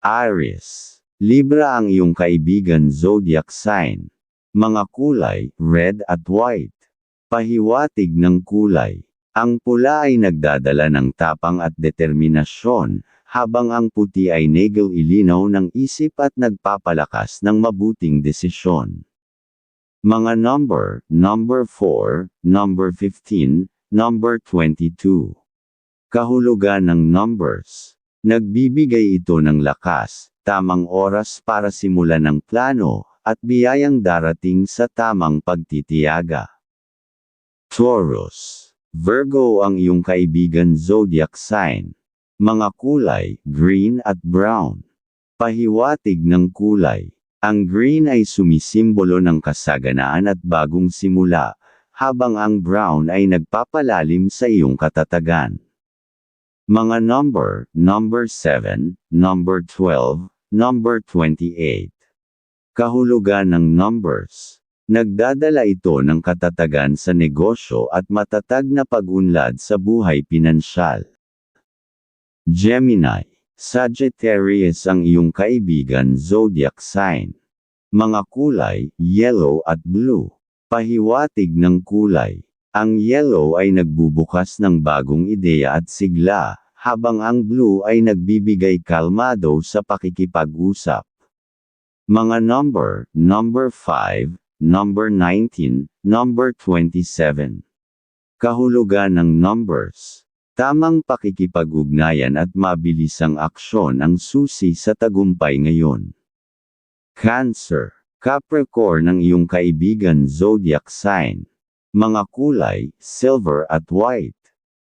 Aries. Libra ang iyong kaibigan zodiac sign. Mga kulay, red at white. Pahiwatig ng kulay. Ang pula ay nagdadala ng tapang at determinasyon, habang ang puti ay negel ilinaw ng isip at nagpapalakas ng mabuting desisyon. Mga number, number 4, number 15, number 22. Kahulugan ng numbers. Nagbibigay ito ng lakas, tamang oras para simulan ng plano, at biyayang darating sa tamang pagtitiyaga. Taurus. Virgo ang iyong kaibigan zodiac sign. Mga kulay, green at brown. Pahiwatig ng kulay. Ang green ay sumisimbolo ng kasaganaan at bagong simula, habang ang brown ay nagpapalalim sa iyong katatagan. Mga number, number 7, number 12, number 28. Kahulugan ng numbers. Nagdadala ito ng katatagan sa negosyo at matatag na pag-unlad sa buhay pinansyal. Gemini. Sagittarius ang iyong kaibigan zodiac sign. Mga kulay, yellow at blue. Pahiwatig ng kulay. Ang yellow ay nagbubukas ng bagong ideya at sigla, habang ang blue ay nagbibigay kalmado sa pakikipag-usap. Mga number, number 5, number 19, number 27. Kahulugan ng numbers. Tamang pakikipag-ugnayan at mabilisang aksyon ang susi sa tagumpay ngayon. Cancer. Capricorn ang iyong kaibigan zodiac sign. Mga kulay, silver at white.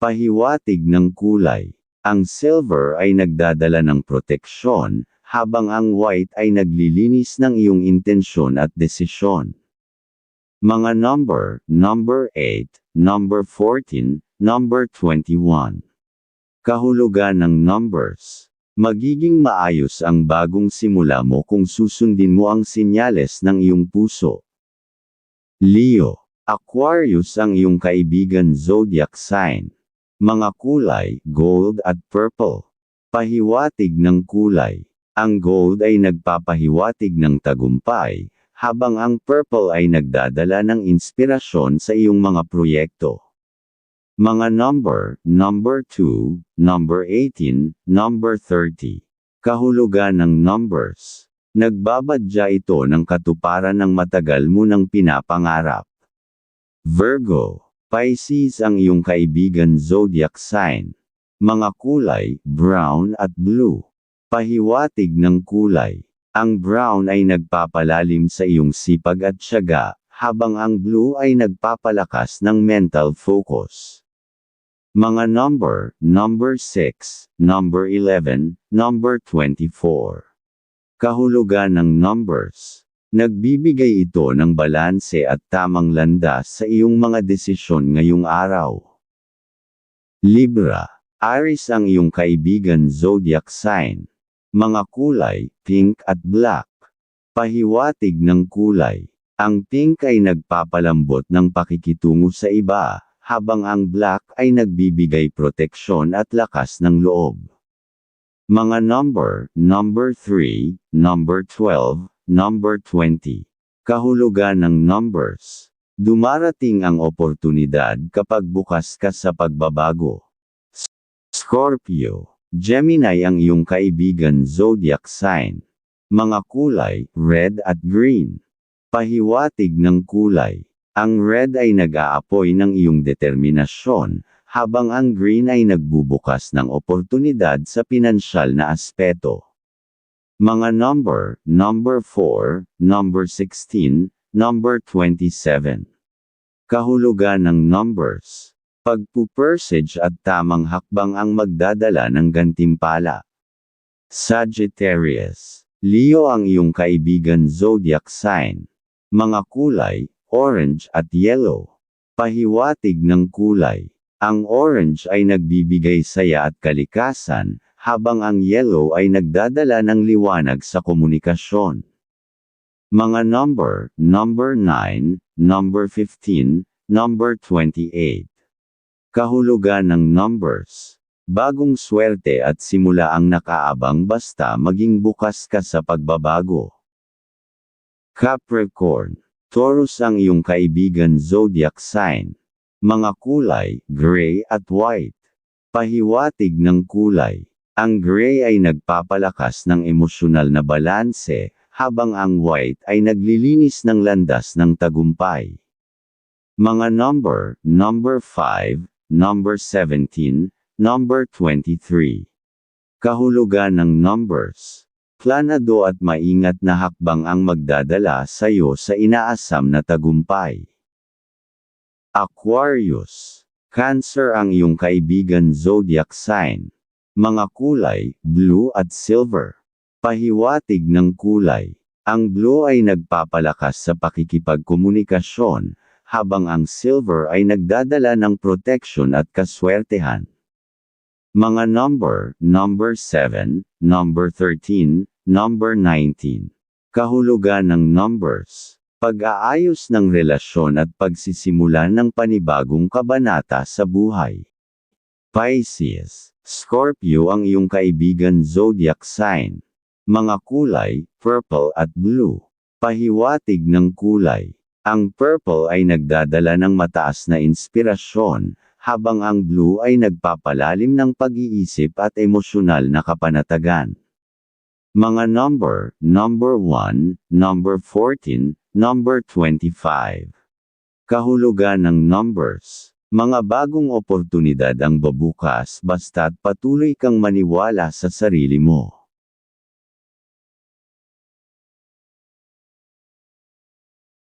Pahiwatig ng kulay. Ang silver ay nagdadala ng proteksyon, habang ang white ay naglilinis ng iyong intensyon at desisyon. Mga number, number 8, number 14, number 21. Kahulugan ng numbers. Magiging maayos ang bagong simula mo kung susundin mo ang sinyales ng iyong puso. Leo. Aquarius ang iyong kaibigan zodiac sign. Mga kulay, gold at purple. Pahiwatig ng kulay. Ang gold ay nagpapahiwatig ng tagumpay, habang ang purple ay nagdadala ng inspirasyon sa iyong mga proyekto. Mga number, number 2, number 18, number 30. Kahulugan ng numbers. Nagbabadya ito ng katuparan ng matagal mo nang pinapangarap. Virgo. Pisces ang iyong kaibigan zodiac sign. Mga kulay, brown at blue. Pahiwatig ng kulay. Ang brown ay nagpapalalim sa iyong sipag at syaga, habang ang blue ay nagpapalakas ng mental focus. Mga number, number 6, number 11, number 24. Kahulugan ng numbers. Nagbibigay ito ng balanse at tamang landas sa iyong mga desisyon ngayong araw. Libra. Aries ang iyong kaibigan zodiac sign. Mga kulay, pink at black. Pahiwatig ng kulay. Ang pink ay nagpapalambot ng pakikitungo sa iba, habang ang black ay nagbibigay proteksyon at lakas ng loob. Mga number, number 3, number 12, number 20. Kahulugan ng numbers. Dumarating ang oportunidad kapag bukas ka sa pagbabago. Scorpio. Gemini ang iyong kaibigan zodiac sign. Mga kulay, red at green. Pahiwatig ng kulay. Ang red ay nag-aapoy ng iyong determinasyon, habang ang green ay nagbubukas ng oportunidad sa pinansyal na aspeto. Mga number, number 4, number 16, number 27. Kahulugan ng numbers. Pagpupersage at tamang hakbang ang magdadala ng gantimpala. Sagittarius. Leo ang iyong kaibigan zodiac sign. Mga kulay, orange at yellow. Pahiwatig ng kulay. Ang orange ay nagbibigay saya at kalikasan, habang ang yellow ay nagdadala ng liwanag sa komunikasyon. Mga number, number 9, number 15, number 28. Kahulugan ng numbers. Bagong swerte at simula ang nakaabang basta maging bukas ka sa pagbabago. Capricorn. Taurus ang iyong kaibigan zodiac sign. Mga kulay, gray at white. Pahiwatig ng kulay. Ang gray ay nagpapalakas ng emosyonal na balanse, habang ang white ay naglilinis ng landas ng tagumpay. Mga number, number 5, number 17, number 23. Kahulugan ng numbers. Planado at maingat na hakbang ang magdadala sa iyo sa inaasam na tagumpay. Aquarius. Cancer ang iyong kaibigan zodiac sign. Mga kulay, blue at silver. Pahiwatig ng kulay. Ang blue ay nagpapalakas sa pakikipagkomunikasyon, habang ang silver ay nagdadala ng protection at kaswertehan. Mga number, number 7, number 13, number 19. Kahulugan ng numbers. Pag-aayos ng relasyon at pagsisimula ng panibagong kabanata sa buhay. Pisces. Scorpio ang iyong kaibigan zodiac sign. Mga kulay, purple at blue. Pahiwatig ng kulay. Ang purple ay nagdadala ng mataas na inspirasyon, habang ang blue ay nagpapalalim ng pag-iisip at emosyonal na kapanatagan. Mga number, number 1, number 14, number 25. Kahulugan ng numbers. Mga bagong oportunidad ang babukas basta't patuloy kang maniwala sa sarili mo.